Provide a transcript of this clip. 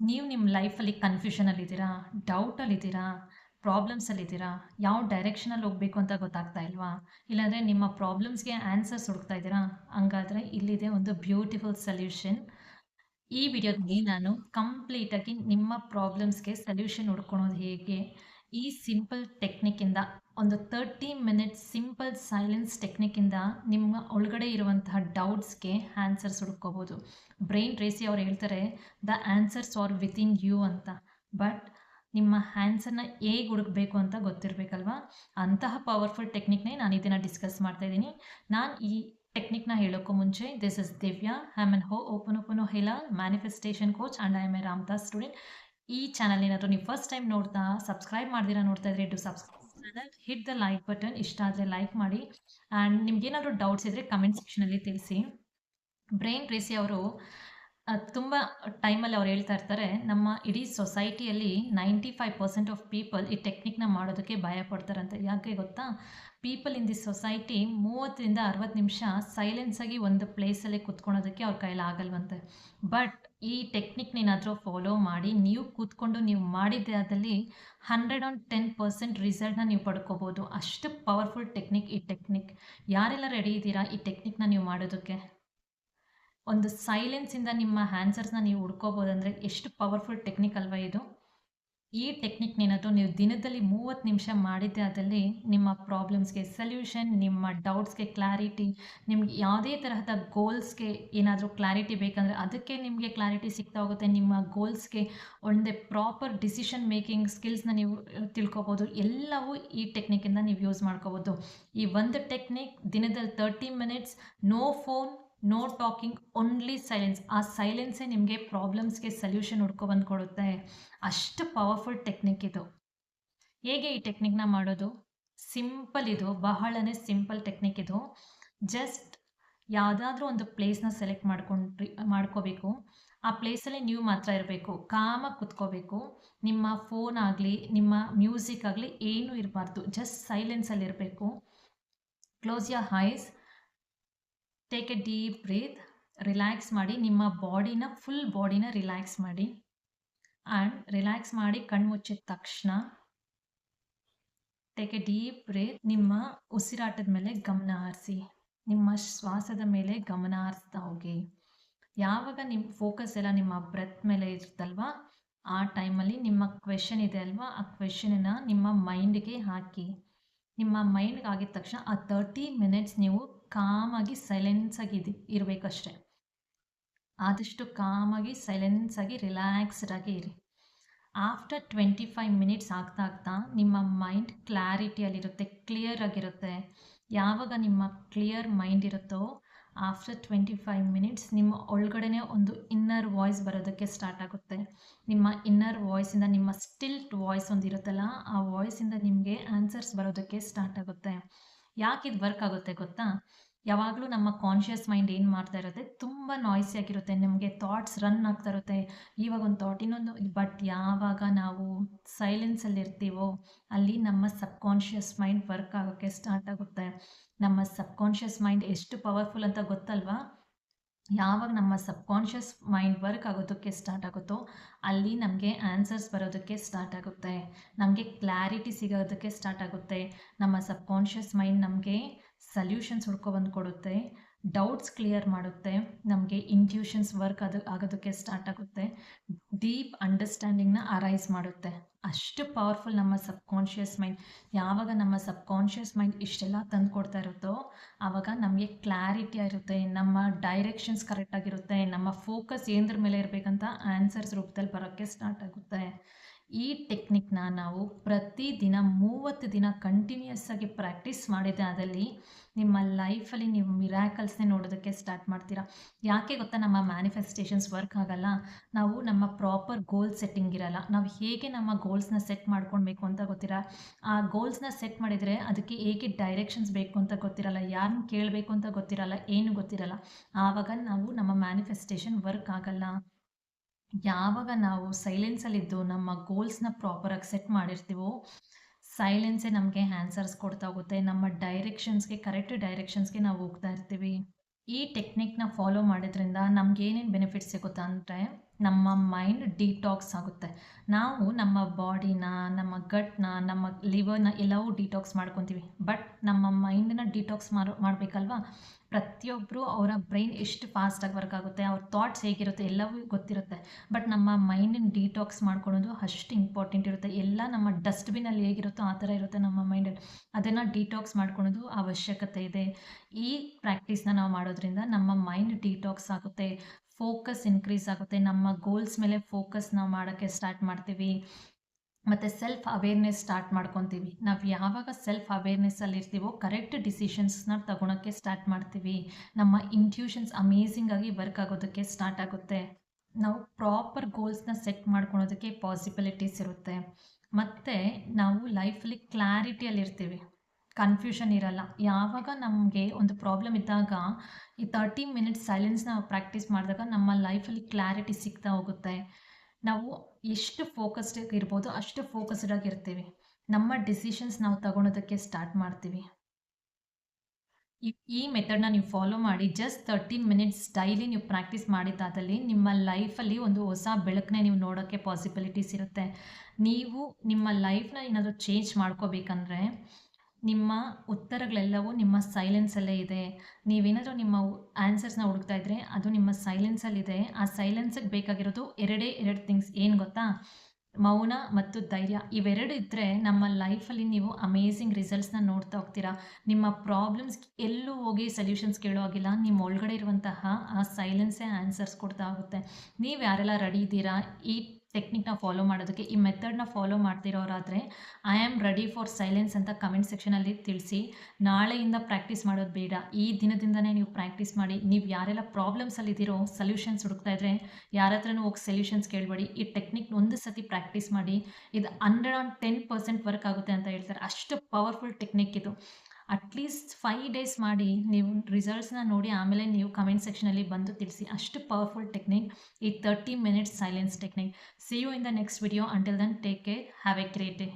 ನೀವು ನಿಮ್ಮ ಲೈಫಲ್ಲಿ ಕನ್ಫ್ಯೂಷನಲ್ಲಿದ್ದೀರಾ, ಡೌಟಲ್ಲಿದ್ದೀರಾ, ಪ್ರಾಬ್ಲಮ್ಸಲ್ಲಿದ್ದೀರಾ, ಯಾವ ಡೈರೆಕ್ಷನಲ್ಲಿ ಹೋಗಬೇಕು ಅಂತ ಗೊತ್ತಾಗ್ತಾ ಇಲ್ವಾ? ಇಲ್ಲಾಂದರೆ ನಿಮ್ಮ ಪ್ರಾಬ್ಲಮ್ಸ್ಗೆ ಆನ್ಸರ್ಸ್ ಹುಡುಕ್ತಾ ಇದ್ದೀರಾ? ಹಂಗಾದರೆ ಇಲ್ಲಿದೆ ಒಂದು ಬ್ಯೂಟಿಫುಲ್ ಸೊಲ್ಯೂಷನ್. ಈ ವಿಡಿಯೋದಲ್ಲಿ ನಾನು ಕಂಪ್ಲೀಟಾಗಿ ನಿಮ್ಮ ಪ್ರಾಬ್ಲಮ್ಸ್ಗೆ ಸೊಲ್ಯೂಷನ್ ಹುಡ್ಕೊಳೋದು ಹೇಗೆ? ಈ ಸಿಂಪಲ್ ಟೆಕ್ನಿಕ್ಕಿಂದ ಒಂದು ತರ್ಟಿ ಮಿನಿಟ್ಸ್ ಸಿಂಪಲ್ ಸೈಲೆನ್ಸ್ ಟೆಕ್ನಿಕ್ಕಿಂದ ನಿಮ್ಮ ಒಳಗಡೆ ಇರುವಂತಹ ಡೌಟ್ಸ್ಗೆ ಆನ್ಸರ್ಸ್ ಹುಡ್ಕೋಬೋದು ಬ್ರೈನ್ ರೇಸಿ ಅವ್ರು ಹೇಳ್ತಾರೆ the answers are within you ಅಂತ. ಬಟ್ ನಿಮ್ಮ ಆನ್ಸರ್ನ ಹೇಗೆ ಹುಡುಕಬೇಕು ಅಂತ ಗೊತ್ತಿರಬೇಕಲ್ವಾ? ಅಂತಹ ಪವರ್ಫುಲ್ ಟೆಕ್ನಿಕ್ನೇ ನಾನು ಇದನ್ನು ಡಿಸ್ಕಸ್ ಮಾಡ್ತಾ ಇದ್ದೀನಿ. ನಾನು ಈ ಟೆಕ್ನಿಕ್ನ ಹೇಳೋಕ್ಕೂ ಮುಂಚೆ this is Divya am N ಹೋ ಓಪನ್ ಓಪನ್ ಹೇಳ manifestation coach and I am a Ramdas student ಈ ಚಾನಲ್ ಏನಾದರೂ ನೀವು ಫಸ್ಟ್ ಟೈಮ್ ನೋಡ್ತಾ ಸಬ್ಸ್ಕ್ರೈಬ್ ಮಾಡ್ದಿರಾ ನೋಡ್ತಾ ಇದ್ರೆ ಇಟ್ಟು subscribe channel hit the like button ಇಷ್ಟ ಆದರೆ ಲೈಕ್ ಮಾಡಿ ಆ್ಯಂಡ್ ನಿಮ್ಗೇನಾದರೂ ಡೌಟ್ಸ್ ಇದ್ದರೆ ಕಮೆಂಟ್ ಸೆಕ್ಷನಲ್ಲಿ ತಿಳಿಸಿ ಬ್ರೈನ್ ಟ್ರೇಸಿ ಅವರು ತುಂಬ ಟೈಮಲ್ಲಿ ಅವ್ರು ಹೇಳ್ತಾ ಇರ್ತಾರೆ, ನಮ್ಮ ಇಡೀ ಸೊಸೈಟಿಯಲ್ಲಿ ninety five percent of people ಈ ಟೆಕ್ನಿಕ್ನ ಮಾಡೋದಕ್ಕೆ ಭಯ ಪಡ್ತಾರಂತೆ. ಯಾಕೆ ಗೊತ್ತಾ? ಪೀಪಲ್ ಇನ್ ದಿಸ್ ಸೊಸೈಟಿ ಮೂವತ್ತರಿಂದ ಅರವತ್ತು ನಿಮಿಷ ಸೈಲೆನ್ಸಾಗಿ ಒಂದು ಪ್ಲೇಸಲ್ಲೇ ಕುತ್ಕೊಳೋದಕ್ಕೆ ಅವ್ರ ಕೈಯಲ್ಲಿ ಆಗಲ್ವಂತೆ. ಬಟ್ ಈ ಟೆಕ್ನಿಕ್ನೇನಾದರೂ ಫಾಲೋ ಮಾಡಿ, ನೀವು ಕೂತ್ಕೊಂಡು ನೀವು ಮಾಡಿದ್ದೆ ಅದಲ್ಲಿ ಹಂಡ್ರೆಡ್ ಆನ್ ಟೆನ್ ಪರ್ಸೆಂಟ್ ರಿಸಲ್ಟ್ನ ನೀವು ಪಡ್ಕೋಬೋದು. ಅಷ್ಟು ಪವರ್ಫುಲ್ ಟೆಕ್ನಿಕ್ ಈ ಟೆಕ್ನಿಕ್. ಯಾರೆಲ್ಲ ರೆಡಿ ಇದ್ದೀರಾ ಈ ಟೆಕ್ನಿಕ್ನ ನೀವು ಮಾಡೋದಕ್ಕೆ? ಒಂದು ಸೈಲೆನ್ಸಿಂದ ನಿಮ್ಮ ಆನ್ಸರ್ಸ್ನ ನೀವು ಹುಡ್ಕೋಬೋದಂದರೆ ಎಷ್ಟು ಪವರ್ಫುಲ್ ಟೆಕ್ನಿಕ್ ಅಲ್ವಾ ಇದು? ಈ ಟೆಕ್ನಿಕ್ನೇನಾದರೂ ನೀವು ದಿನದಲ್ಲಿ ಮೂವತ್ತು ನಿಮಿಷ ಮಾಡಿದ್ದೆ ಅದರಲ್ಲಿ ನಿಮ್ಮ ಪ್ರಾಬ್ಲಮ್ಸ್ಗೆ ಸೊಲ್ಯೂಷನ್ ನಿಮ್ಮ ಡೌಟ್ಸ್ಗೆ ಕ್ಲಾರಿಟಿ ನಿಮ್ಗೆ ಯಾವುದೇ ತರಹದ ಗೋಲ್ಸ್ಗೆ ಏನಾದರೂ ಕ್ಲಾರಿಟಿ ಬೇಕಂದರೆ ಅದಕ್ಕೆ ನಿಮಗೆ ಕ್ಲಾರಿಟಿ ಸಿಗ್ತಾ ಹೋಗುತ್ತೆ. ನಿಮ್ಮ ಗೋಲ್ಸ್ಗೆ ಒಂದೇ ಪ್ರಾಪರ್ ಡಿಸಿಷನ್ ಮೇಕಿಂಗ್ ಸ್ಕಿಲ್ಸ್ನ ನೀವು ತಿಳ್ಕೊಬೋದು. ಎಲ್ಲವೂ ಈ ಟೆಕ್ನಿಕಿಂದ ನೀವು ಯೂಸ್ ಮಾಡ್ಕೋಬೋದು. ಈ ಒಂದು ಟೆಕ್ನಿಕ್ ದಿನದಲ್ಲಿ thirty minutes no phone no talking only silence ಆ ಸೈಲೆನ್ಸೇ ನಿಮಗೆ ಪ್ರಾಬ್ಲಮ್ಸ್ಗೆ ಸೊಲ್ಯೂಷನ್ ಹುಡ್ಕೊಬಂದು ಕೊಡುತ್ತೆ ಅಷ್ಟು ಪವರ್ಫುಲ್ ಟೆಕ್ನಿಕ್ ಇದು. ಹೇಗೆ ಈ ಟೆಕ್ನಿಕ್ನ ಮಾಡೋದು? ಸಿಂಪಲ್ ಇದು. ಬಹಳನೇ ಸಿಂಪಲ್ ಟೆಕ್ನಿಕ್ ಇದು. ಜಸ್ಟ್ ಯಾವುದಾದ್ರೂ ಒಂದು ಪ್ಲೇಸ್ನ ಸೆಲೆಕ್ಟ್ ಮಾಡ್ಕೊಂಡ್ರಿ, ಮಾಡ್ಕೋಬೇಕು. ಆ ಪ್ಲೇಸಲ್ಲಿ ನೀವು ಮಾತ್ರ ಇರಬೇಕು. ಕಾಮಾಗಿ ಕುತ್ಕೋಬೇಕು. ನಿಮ್ಮ ಫೋನ್ ಆಗಲಿ, ನಿಮ್ಮ ಮ್ಯೂಸಿಕ್ ಆಗಲಿ ಏನೂ ಇರಬಾರ್ದು. Just ಸೈಲೆನ್ಸಲ್ಲಿರಬೇಕು close your eyes take a deep breath relax ಮಾಡಿ, ನಿಮ್ಮ ಬಾಡಿನ ಫುಲ್ ಬಾಡಿನ ರಿಲ್ಯಾಕ್ಸ್ ಮಾಡಿ. ಆ್ಯಂಡ್ ರಿಲ್ಯಾಕ್ಸ್ ಮಾಡಿ ಕಣ್ಣು ಮುಚ್ಚಿದ ತಕ್ಷಣ ಟೇಕ್ ಎ ಡೀಪ್ ಬ್ರೀತ್ ನಿಮ್ಮ ಉಸಿರಾಟದ ಮೇಲೆ ಗಮನ ಹರಿಸಿ. ನಿಮ್ಮ ಶ್ವಾಸದ ಮೇಲೆ ಗಮನ ಹರಿಸ್ತಾ ಹೋಗಿ. ಯಾವಾಗ ನಿಮ್ಮ ಫೋಕಸ್ ಎಲ್ಲ ನಿಮ್ಮ ಬ್ರೆತ್ ಮೇಲೆ ಇರುತ್ತಲ್ವಾ ಆ ಟೈಮಲ್ಲಿ ನಿಮ್ಮ ಕ್ವೆಶನ್ ಇದೆ ಅಲ್ವಾ, ಆ ಕ್ವೆಶನನ್ನು ನಿಮ್ಮ ಮೈಂಡ್ಗೆ ಹಾಕಿ. ನಿಮ್ಮ ಮೈಂಡ್ಗೆ ಆಗಿದ ತಕ್ಷಣ ಆ ತರ್ಟಿ ಮಿನಿಟ್ಸ್ ನೀವು ಕಾಮಾಗಿ ಸೈಲೆನ್ಸಾಗಿ ಇದು ಇರಬೇಕಷ್ಟೆ. ಆದಷ್ಟು ಕಾಮಾಗಿ ಸೈಲೆನ್ಸಾಗಿ ರಿಲ್ಯಾಕ್ಸ್ಡಾಗಿ ಇರಿ. ಆಫ್ಟರ್ ಟ್ವೆಂಟಿ ಫೈವ್ ಮಿನಿಟ್ಸ್ ಆಗ್ತಾ ಆಗ್ತಾ ನಿಮ್ಮ ಮೈಂಡ್ ಕ್ಲಾರಿಟಿಯಲ್ಲಿರುತ್ತೆ ಕ್ಲಿಯರ್ ಆಗಿರುತ್ತೆ. ಯಾವಾಗ ನಿಮ್ಮ ಕ್ಲಿಯರ್ ಮೈಂಡ್ ಇರುತ್ತೋ ಆಫ್ಟರ್ ಟ್ವೆಂಟಿ ಫೈವ್ ಮಿನಿಟ್ಸ್ ನಿಮ್ಮ ಒಳಗಡೆನೇ ಒಂದು ಇನ್ನರ್ ವಾಯ್ಸ್ ಬರೋದಕ್ಕೆ ಸ್ಟಾರ್ಟ್ ಆಗುತ್ತೆ. ನಿಮ್ಮ ಇನ್ನರ್ ವಾಯ್ಸಿಂದ ನಿಮ್ಮ ಸ್ಟಿಲ್ಟ್ ವಾಯ್ಸ್ ಒಂದು ಇರುತ್ತಲ್ಲ, ಆ ವಾಯ್ಸಿಂದ ನಿಮಗೆ ಆನ್ಸರ್ಸ್ ಬರೋದಕ್ಕೆ ಸ್ಟಾರ್ಟ್ ಆಗುತ್ತೆ. ಯಾಕೆ ಇದು ವರ್ಕ್ ಆಗುತ್ತೆ ಗೊತ್ತಾ? ಯಾವಾಗಲೂ ನಮ್ಮ ಕಾನ್ಷಿಯಸ್ ಮೈಂಡ್ ಏನು ಮಾಡ್ತಾ ಇರುತ್ತೆ? ತುಂಬ ನಾಯ್ಸಿ ಆಗಿರುತ್ತೆ, ನಮಗೆ ಥಾಟ್ಸ್ ರನ್ ಆಗ್ತಾ ಇರುತ್ತೆ. ಇವಾಗ ಒಂದು ಥಾಟ್ ಇನ್ನೊಂದು ಬಟ್ ಯಾವಾಗ ನಾವು ಸೈಲೆನ್ಸಲ್ಲಿ ಇರ್ತೀವೋ, ಅಲ್ಲಿ ನಮ್ಮ ಸಬ್ ಕಾನ್ಷಿಯಸ್ ಮೈಂಡ್ ವರ್ಕ್ ಆಗೋಕ್ಕೆ ಸ್ಟಾರ್ಟ್ ಆಗುತ್ತೆ. ನಮ್ಮ ಸಬ್ ಕಾನ್ಷಿಯಸ್ ಮೈಂಡ್ ಎಷ್ಟು ಪವರ್ಫುಲ್ ಅಂತ ಗೊತ್ತಲ್ವಾ? ಯಾವಾಗ ನಮ್ಮ ಸಬ್ ಕಾನ್ಷಿಯಸ್ ಮೈಂಡ್ ವರ್ಕ್ ಆಗೋದಕ್ಕೆ ಸ್ಟಾರ್ಟ್ ಆಗುತ್ತೋ, ಅಲ್ಲಿ ನಮಗೆ ಆನ್ಸರ್ಸ್ ಬರೋದಕ್ಕೆ ಸ್ಟಾರ್ಟ್ ಆಗುತ್ತೆ. ನಮಗೆ ಕ್ಲಾರಿಟಿ ಸಿಗೋದಕ್ಕೆ ಸ್ಟಾರ್ಟ್ ಆಗುತ್ತೆ. ನಮ್ಮ ಸಬ್ ಕಾನ್ಷಿಯಸ್ ಮೈಂಡ್ ನಮಗೆ ಸಲ್ಯೂಷನ್ಸ್ ಹುಡ್ಕೊಬಂದು ಕೊಡುತ್ತೆ ಡೌಟ್ಸ್ ಕ್ಲಿಯರ್ ಮಾಡುತ್ತೆ. ನಮಗೆ ಇಂಟ್ಯೂಷನ್ಸ್ ವರ್ಕ್ ಅದು, ಆಗೋದಕ್ಕೆ ಸ್ಟಾರ್ಟ್ ಆಗುತ್ತೆ. ಡೀಪ್ ಅಂಡರ್ಸ್ಟ್ಯಾಂಡಿಂಗ್ನ ಅರೈಸ್ ಮಾಡುತ್ತೆ. ಅಷ್ಟು ಪವರ್ಫುಲ್ ನಮ್ಮ ಸಬ್ ಕಾನ್ಷಿಯಸ್ ಮೈಂಡ್ ಯಾವಾಗ ನಮ್ಮ ಸಬ್ ಕಾನ್ಷಿಯಸ್ ಮೈಂಡ್ ಇಷ್ಟೆಲ್ಲ ತಂದು ಕೊಡ್ತಾ ಇರುತ್ತೋ, ಆವಾಗ ನಮಗೆ ಕ್ಲಾರಿಟಿ ಇರುತ್ತೆ ನಮ್ಮ ಡೈರೆಕ್ಷನ್ಸ್ ಕರೆಕ್ಟಾಗಿರುತ್ತೆ ನಮ್ಮ ಫೋಕಸ್ ಏನದ್ರ ಮೇಲೆ ಇರಬೇಕಂತ ಆನ್ಸರ್ಸ್ ರೂಪದಲ್ಲಿ ಬರೋಕ್ಕೆ ಸ್ಟಾರ್ಟ್ ಆಗುತ್ತೆ. ಈ ಟೆಕ್ನಿಕ್ನ ನಾವು ಪ್ರತಿದಿನ ಮೂವತ್ತು ದಿನ ಕಂಟಿನ್ಯೂಸ್ ಆಗಿ ಪ್ರಾಕ್ಟೀಸ್ ಮಾಡಿದೆ ಅದರಲ್ಲಿ ನಿಮ್ಮ ಲೈಫಲ್ಲಿ ನೀವು ಮಿರಾಕಲ್ಸ್ನೇ ನೋಡೋದಕ್ಕೆ ಸ್ಟಾರ್ಟ್ ಮಾಡ್ತೀರಾ? ಯಾಕೆ ಗೊತ್ತಾ? ನಮ್ಮ ಮ್ಯಾನಿಫೆಸ್ಟೇಷನ್ಸ್ ವರ್ಕ್ ಆಗಲ್ಲ. ನಾವು ನಮ್ಮ ಪ್ರಾಪರ್ ಗೋಲ್ ಸೆಟ್ಟಿಂಗ್ ಇರಲ್ಲ. ನಾವು ಹೇಗೆ ನಮ್ಮ ಗೋಲ್ಸ್ನ ಸೆಟ್ ಮಾಡ್ಕೊಳ್ಬೇಕು ಅಂತ ಗೊತ್ತಿರ? ಆ ಗೋಲ್ಸ್ನ ಸೆಟ್ ಮಾಡಿದರೆ ಅದಕ್ಕೆ ಹೇಗೆ ಡೈರೆಕ್ಷನ್ಸ್ ಬೇಕು ಅಂತ ಗೊತ್ತಿರಲ್ಲ? ಯಾರನ್ನ ಕೇಳಬೇಕು ಅಂತ ಗೊತ್ತಿರಲ್ಲ? ಏನು ಗೊತ್ತಿರಲ್ಲ? ಆವಾಗ ನಾವು ನಮ್ಮ ಮ್ಯಾನಿಫೆಸ್ಟೇಷನ್ ವರ್ಕ್ ಆಗಲ್ಲ. ಯಾವಾಗ ನಾವು ಸೈಲೆನ್ಸಲ್ಲಿದ್ದು ನಮ್ಮ ಗೋಲ್ಸ್ನ ಪ್ರಾಪರಾಗಿ ಸೆಟ್ ಮಾಡಿರ್ತೀವೋ ಸೈಲೆನ್ಸೇ ನಮಗೆ ಆನ್ಸರ್ಸ್ ಕೊಡ್ತಾ ಹೋಗುತ್ತೆ. ನಮ್ಮ ಡೈರೆಕ್ಷನ್ಸ್ಗೆ ಕರೆಕ್ಟ್ ಡೈರೆಕ್ಷನ್ಸ್ಗೆ ನಾವು ಹೋಗ್ತಾ ಇರ್ತೀವಿ. ಈ ಟೆಕ್ನಿಕ್ನ ಫಾಲೋ ಮಾಡೋದ್ರಿಂದ ನಮ್ಗೆ ಏನೇನು ಬೆನಿಫಿಟ್ಸ್ ಸಿಗುತ್ತಾ ಅಂದರೆ ನಮ್ಮ ಮೈಂಡ್ ಡಿಟಾಕ್ಸ್ ಆಗುತ್ತೆ. ನಾವು ನಮ್ಮ ಬಾಡಿನ ನಮ್ಮ ಗಟ್ನ ನಮ್ಮ ಲಿವರ್ನ ಎಲ್ಲವೂ ಡಿಟಾಕ್ಸ್ ಮಾಡ್ಕೊತೀವಿ. ಬಟ್ ನಮ್ಮ ಮೈಂಡನ್ನ ಡಿಟಾಕ್ಸ್ ಮಾಡೋ, ಮಾಡಬೇಕಲ್ವಾ? ಪ್ರತಿಯೊಬ್ಬರು ಅವರ ಬ್ರೈನ್ ಎಷ್ಟು ಫಾಸ್ಟಾಗಿ ವರ್ಕ್ ಆಗುತ್ತೆ, ಅವ್ರ ಥಾಟ್ಸ್ ಹೇಗಿರುತ್ತೆ ಎಲ್ಲವೂ ಗೊತ್ತಿರುತ್ತೆ. ಬಟ್ ನಮ್ಮ ಮೈಂಡನ್ನ ಡಿಟಾಕ್ಸ್ ಮಾಡ್ಕೊಳೋದು ಅಷ್ಟು ಇಂಪಾರ್ಟೆಂಟ್ ಇರುತ್ತೆ. ಎಲ್ಲ ನಮ್ಮ ಡಸ್ಟ್ಬಿನಲ್ಲಿ ಹೇಗಿರುತ್ತೋ ಆ ಥರ ಇರುತ್ತೆ ನಮ್ಮ ಮೈಂಡಲ್ಲಿ ಅದನ್ನು ಡಿಟಾಕ್ಸ್ ಮಾಡ್ಕೊಳೋದು ಅವಶ್ಯಕತೆ ಇದೆ. ಈ ಪ್ರಾಕ್ಟೀಸ್ನ ನಾವು ಮಾಡೋದ್ರಿಂದ ನಮ್ಮ ಮೈಂಡ್ ಡಿಟಾಕ್ಸ್ ಆಗುತ್ತೆ. ಫೋಕಸ್ ಇನ್ಕ್ರೀಸ್ ಆಗುತ್ತೆ. ನಮ್ಮ ಗೋಲ್ಸ್ ಮೇಲೆ ಫೋಕಸ್ ನಾವು ಮಾಡೋಕ್ಕೆ ಸ್ಟಾರ್ಟ್ ಮಾಡ್ತೀವಿ. ಮತ್ತು ಸೆಲ್ಫ್ ಅವೇರ್ನೆಸ್ ಸ್ಟಾರ್ಟ್ ಮಾಡ್ಕೊತೀವಿ. ನಾವು ಯಾವಾಗ ಸೆಲ್ಫ್ ಅವೇರ್ನೆಸ್ಸಲ್ಲಿ ಇರ್ತೀವೋ ಕರೆಕ್ಟ್ ಡಿಸಿಷನ್ಸ್ನ ತಗೊಳಕ್ಕೆ ಸ್ಟಾರ್ಟ್ ಮಾಡ್ತೀವಿ. ನಮ್ಮ ಇಂಟ್ಯೂಷನ್ಸ್ ಅಮೇಝಿಂಗ್ ಆಗಿ ವರ್ಕ್ ಆಗೋದಕ್ಕೆ ಸ್ಟಾರ್ಟ್ ಆಗುತ್ತೆ. ನಾವು ಪ್ರಾಪರ್ ಗೋಲ್ಸ್ನ ಸೆಟ್ ಮಾಡ್ಕೊಳೋದಕ್ಕೆ ಪಾಸಿಬಿಲಿಟೀಸ್ ಇರುತ್ತೆ. ಮತ್ತು ನಾವು ಲೈಫಲ್ಲಿ ಕ್ಲಾರಿಟಿಯಲ್ಲಿ ಇರ್ತೀವಿ. ಕನ್ಫ್ಯೂಷನ್ ಇರಲ್ಲ. ಯಾವಾಗ ನಮಗೆ ಒಂದು ಪ್ರಾಬ್ಲಮ್ ಇದ್ದಾಗ ಈ ತರ್ಟಿ ಮಿನಿಟ್ಸ್ ಸೈಲೆನ್ಸ್ನ ಪ್ರಾಕ್ಟೀಸ್ ಮಾಡಿದಾಗ ನಮ್ಮ ಲೈಫಲ್ಲಿ ಕ್ಲಾರಿಟಿ ಸಿಗ್ತಾ ಹೋಗುತ್ತೆ. ನಾವು ಎಷ್ಟು ಫೋಕಸ್ಡ್ ಇರ್ಬೋದು ಅಷ್ಟು ಫೋಕಸ್ಡ್ ಆಗಿರ್ತೀವಿ ನಮ್ಮ ಡಿಸಿಷನ್ಸ್ ನಾವು ತಗೊಳೋದಕ್ಕೆ ಸ್ಟಾರ್ಟ್ ಮಾಡ್ತೀವಿ. ಈ ಮೆಥಡ್ನ ನೀವು ಫಾಲೋ ಮಾಡಿ ಜಸ್ಟ್ ತರ್ಟಿ ಮಿನಿಟ್ಸ್ ಡೈಲಿ ನೀವು ಪ್ರಾಕ್ಟೀಸ್ ಮಾಡಿದ್ದಾದಲ್ಲಿ ನಿಮ್ಮ ಲೈಫಲ್ಲಿ ಒಂದು ಹೊಸ ಬೆಳಕನ್ನೇ ನೀವು ನೋಡೋಕ್ಕೆ ಪಾಸಿಬಿಲಿಟೀಸ್ ಇರುತ್ತೆ. ನೀವು ನಿಮ್ಮ ಲೈಫ್ನ ಏನಾದರೂ ಚೇಂಜ್ ಮಾಡ್ಕೋಬೇಕಂದ್ರೆ ನಿಮ್ಮ ಉತ್ತರಗಳೆಲ್ಲವೂ ನಿಮ್ಮ ಸೈಲೆನ್ಸಲ್ಲೇ ಇದೆ. ನೀವೇನಾದರೂ ನಿಮ್ಮ ಆನ್ಸರ್ಸ್ನ ಹುಡುಕ್ತಾ ಇದ್ದರೆ ಅದು ನಿಮ್ಮ ಸೈಲೆನ್ಸಲ್ಲಿದೆ ಆ ಸೈಲೆನ್ಸಿಗೆ ಬೇಕಾಗಿರೋದು ಎರಡೇ ಎರಡು ಥಿಂಗ್ಸ್ ಏನು ಗೊತ್ತಾ? ಮೌನ ಮತ್ತು ಧೈರ್ಯ. ಇವೆರಡು ಇದ್ದರೆ ನಮ್ಮ ಲೈಫಲ್ಲಿ ನೀವು ಅಮೇಝಿಂಗ್ ರಿಸಲ್ಟ್ಸ್ನ ನೋಡ್ತಾ ಹೋಗ್ತೀರಾ. ನಿಮ್ಮ ಪ್ರಾಬ್ಲಮ್ಸ್ ಎಲ್ಲೂ ಹೋಗಿ ಸೊಲ್ಯೂಷನ್ಸ್ ಕೇಳೋ ಆಗಿಲ್ಲ ನಿಮ್ಮ ಒಳಗಡೆ ಇರುವಂತಹ ಆ ಸೈಲೆನ್ಸೇ ಆನ್ಸರ್ಸ್ ಕೊಡ್ತಾ ಹೋಗುತ್ತೆ. ನೀವು ಯಾರೆಲ್ಲ ರೆಡಿ ಇದ್ದೀರಾ? ಈ ಟೆಕ್ನಿಕ್ನ ಫಾಲೋ ಮಾಡೋದಕ್ಕೆ, ಈ ಮೆಥಡ್ನ follow ಮಾಡ್ತಿರೋರಾದರೆ I am ready for silence ಅಂತ ಕಮೆಂಟ್ ಸೆಕ್ಷನಲ್ಲಿ ತಿಳಿಸಿ, ನಾಳೆಯಿಂದ ಪ್ರಾಕ್ಟೀಸ್ ಮಾಡೋದು ಬೇಡ. ಈ ದಿನದಿಂದನೇ ನೀವು ಪ್ರಾಕ್ಟೀಸ್ ಮಾಡಿ, ನೀವು ಯಾರೆಲ್ಲ ಪ್ರಾಬ್ಲಮ್ಸಲ್ಲಿದ್ದೀರೋ ಸೊಲ್ಯೂಷನ್ಸ್ ಹುಡುಕ್ತಾ ಇದ್ದರೆ ಯಾರ ಹತ್ರನೂ ಹೋಗಿ ಸೊಲ್ಯೂಷನ್ಸ್ ಕೇಳಬೇಡಿ. ಈ ಟೆಕ್ನಿಕ್ ಒಂದು ಸತಿ ಪ್ರಾಕ್ಟೀಸ್ ಮಾಡಿ, ಇದು hundred and ten percent work ಆಗುತ್ತೆ ಅಂತ ಹೇಳ್ತಾರೆ. ಅಷ್ಟು ಪವರ್ಫುಲ್ ಟೆಕ್ನಿಕ್ ಇದು. ಅಟ್ಲೀಸ್ಟ್ ಫೈವ್ ಡೇಸ್ ಮಾಡಿ ನೀವು ರಿಸಲ್ಟ್ಸ್ನ ನೋಡಿ ಆಮೇಲೆ ನೀವು ಕಮೆಂಟ್ ಸೆಕ್ಷನಲ್ಲಿ ಬಂದು ತಿಳಿಸಿ. ಅಷ್ಟು ಪವರ್ಫುಲ್ ಟೆಕ್ನಿಕ್ ಈ thirty minutes silence technique see you in the next video until then take care have a great day